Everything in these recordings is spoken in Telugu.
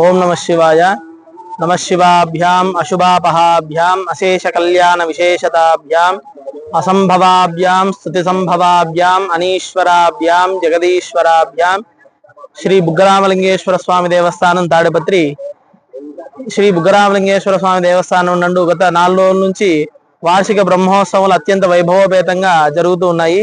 ఓం నమ శివాయ. నమ శివాభ్యాం అశుభాపహాభ్యాం అశేష కళ్యాణ విశేషతాభ్యాం అసంభవాభ్యాం స్థుతి సంభవాభ్యాం అనీశ్వరాభ్యాం జగదీశ్వరాభ్యాం శ్రీ బుగ్గరామలింగేశ్వర స్వామి దేవస్థానం తాడిపత్రి శ్రీ బుగ్గరామలింగేశ్వర స్వామి దేవస్థానం నందు గత నాలుగు రోజుల నుంచి వార్షిక బ్రహ్మోత్సవాలు అత్యంత వైభవపేతంగా జరుగుతూ ఉన్నాయి.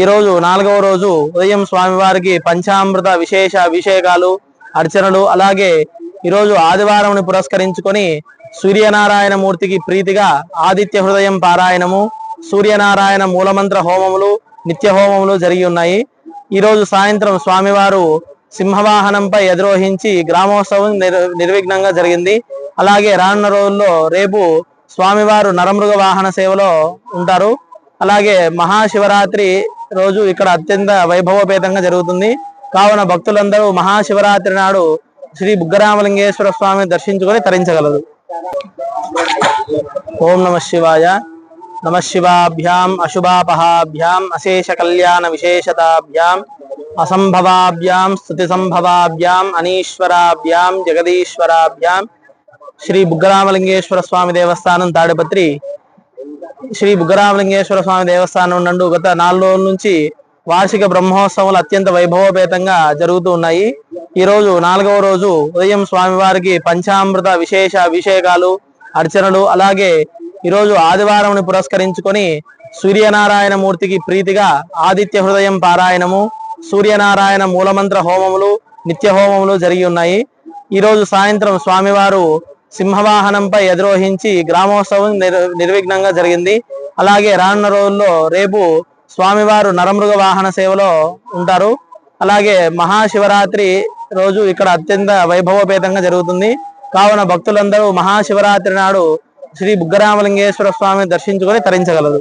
ఈ రోజు నాలుగవ రోజు ఉదయం స్వామివారికి పంచామృత విశేష అభిషేకాలు అర్చనలు అలాగే ఈరోజు ఆదివారం పురస్కరించుకొని సూర్యనారాయణ మూర్తికి ప్రీతిగా ఆదిత్య హృదయం పారాయణము సూర్యనారాయణ మూలమంత్ర హోమములు నిత్య హోమములు జరిగి ఉన్నాయి. ఈరోజు సాయంత్రం స్వామివారు సింహవాహనంపై ఎదురోహించి గ్రామోత్సవం నిర్- నిర్విఘ్నంగా జరిగింది. అలాగే రానున్న రోజుల్లో రేపు స్వామివారు నరమృగ వాహన సేవలో ఉంటారు. అలాగే మహాశివరాత్రి రోజు ఇక్కడ అత్యంత వైభవపేతంగా జరుగుతుంది. కావున భక్తులందరూ మహాశివరాత్రి నాడు శ్రీ బుగ్గరామలింగేశ్వర స్వామిని దర్శించుకొని తరించగలరు. ఓం నమ శివాయ. నమ శివాభ్యాం అశుభాపహాభ్యాం అశేష కళ్యాణ విశేషతాభ్యాం అసంభవాభ్యాం స్థుతి సంభవాభ్యాం అనీశ్వరాభ్యాం జగదీశ్వరాభ్యాం శ్రీ బుగ్గరామలింగేశ్వర స్వామి దేవస్థానం తాడిపత్రి. శ్రీ బుగ్గరామలింగేశ్వర స్వామి దేవస్థానం నందు గత నాలుగు రోజుల నుంచి వార్షిక బ్రహ్మోత్సవాలు అత్యంత వైభవపేతంగా జరుగుతూ ఉన్నాయి. ఈ రోజు నాలుగవ రోజు ఉదయం స్వామివారికి పంచామృత విశేష అభిషేకాలు అర్చనలు అలాగే ఈరోజు ఆదివారం పురస్కరించుకొని సూర్యనారాయణ మూర్తికి ప్రీతిగా ఆదిత్య హృదయం పారాయణము సూర్యనారాయణ మూలమంత్ర హోమములు నిత్య హోమములు జరిగి ఉన్నాయి. ఈరోజు సాయంత్రం స్వామివారు సింహవాహనంపై ఎదురోహించి గ్రామోత్సవం నిర్- నిర్విఘ్నంగా జరిగింది. అలాగే రానున్న రోజుల్లో రేపు స్వామివారు నరమృగ వాహన సేవలో ఉంటారు. అలాగే మహాశివరాత్రి రోజు ఇక్కడ అత్యంత వైభవపేతంగా జరుగుతుంది. కావున భక్తులందరూ మహాశివరాత్రి నాడు శ్రీ బుగ్గరామలింగేశ్వర స్వామిని దర్శించుకొని తరించగలరు.